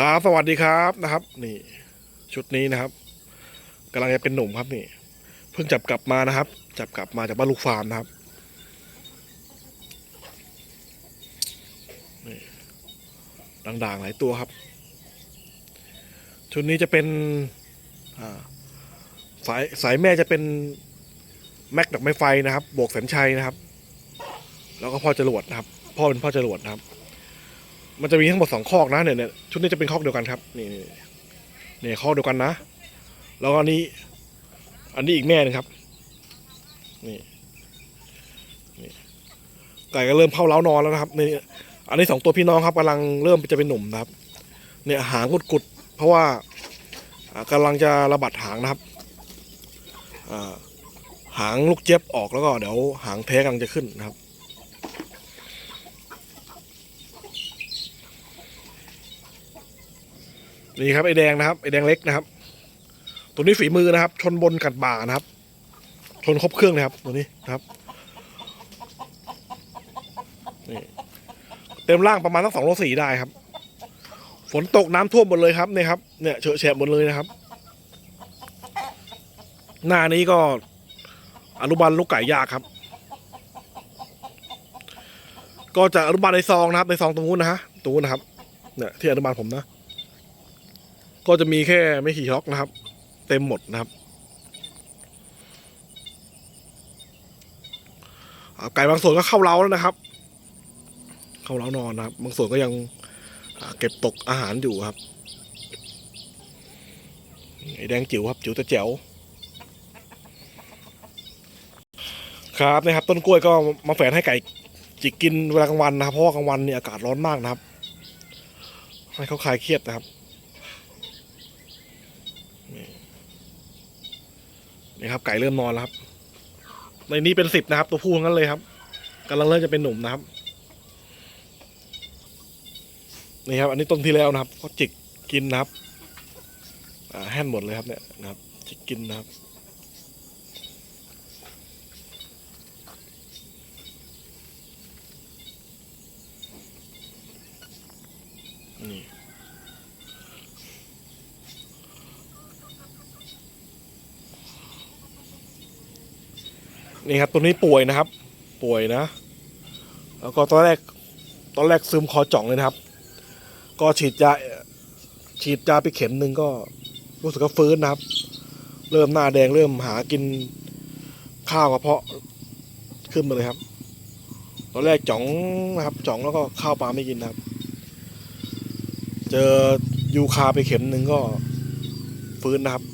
ครับสวัสดีครับนะครับ นี่ ชุดนี้นะครับกำลังจะเป็นหนุ่มครับนี่เพิ่งจับกลับมานะครับ จับกลับมาจากบ้านลูกฟาร์มนะครับนี่ด่างๆหลายตัวครับ ชุดนี้จะเป็นสายสายแม่จะเป็นแม็กดักไม้ไฟนะครับ บวกแสนชัยนะครับ แล้วก็พ่อจรวดนะครับ พ่อเป็นพ่อจรวดนะครับ มันจะมีทั้งหมดสองคอกนะเนี่ยเนี่ยชุดนี้จะเป็นคอกเดียวกันครับ นี่นี่นี่คอกเดียวกันนะ แล้วก็อันนี้ อันนี้อีกแม่หนึงครับ นี่นี่ไก่ก็เริ่มเข้าเล้านอนแล้วนะครับนี่อันนี้สองตัวพี่น้องครับกำลังเริ่มจะเป็นหนุ่มนะครับ เนี่ยหางกุดๆเพราะว่าอ่ากำลังจะระบัดหางนะครับอ่าหางลูกเจี๊ยบออกแล้วก็เดี๋ยวหางแท้กำลังจะขึ้นนะครับ นี่ครับไอแดงนะครับไอแดงเล็กนะครับ ตัวนี้ฝีมือนะครับ ชนบนกัดบ่านะครับ ชนครบเครื่องนะครับตัวนี้นะครับนี่เต็มร่างประมาณสักสองโลสี่ได้ครับ ฝนตกน้ำท่วมหมดเลยครับเนี่ยครับเนี่ยเฉอะแฉะหมดเลยนะครับ หน้านี้ก็อนุบาลลูกไก่ยากครับ ก็จะอนุบาลในซองนะครับ ในซองตรงนู้นนะฮะตรงนู้นนะครับเนี่ยที่อนุบาลผมนะ ก็จะมีแค่ไม่กี่ล็อกนะครับ เต็มหมดนะครับไก่บางส่วนก็เข้าเล้าแล้วนะครับ เข้าเล้านอนนะครับ บางส่วนก็ยังเก็บตกอาหารอยู่ครับไอแดงจิ๋วครับจิ๋วแต่แจ๋วครับนะครับต้นกล้วยก็มาแฝนให้ไก่จิกกินเวลากลางวันนะครับเพราะว่ากลางวันเนี่ยอากาศร้อนมากนะครับ ให้เขาคลายเครียดนะครับ นี่ครับไก่เริ่มนอนแล้วครับ ในนี้เป็นสิบนะครับ ตัวผู้ทั้งนั้นเลยครับกำลังเริ่มจะเป็นหนุ่มนะครับ นี่ครับ อันนี้ต้นที่แล้วนะครับก็จิกกินนะครับแห้นหมดเลยครับเนี่ยนะครับ จิกกินนะครับนี่ นี่ครับตัวนี้ป่วยนะครับ ป่วยนะ แล้วก็ตอนแรกตอนแรกซึมคอจ่องเลยนะครับ ก็ฉีดยาฉีดยาไปเข็มหนึ่งก็รู้สึกว่าฟื้นนะครับ เริ่มหน้าแดงเริ่มหากินข้าวกระเพาะขึ้นมาเลยครับ ตอนแรกจ่องนะครับจ่องแล้วก็ข้าวปลาไม่กินนะครับ เจอยูคาไปเข็มหนึ่งก็ฟื้นนะครับ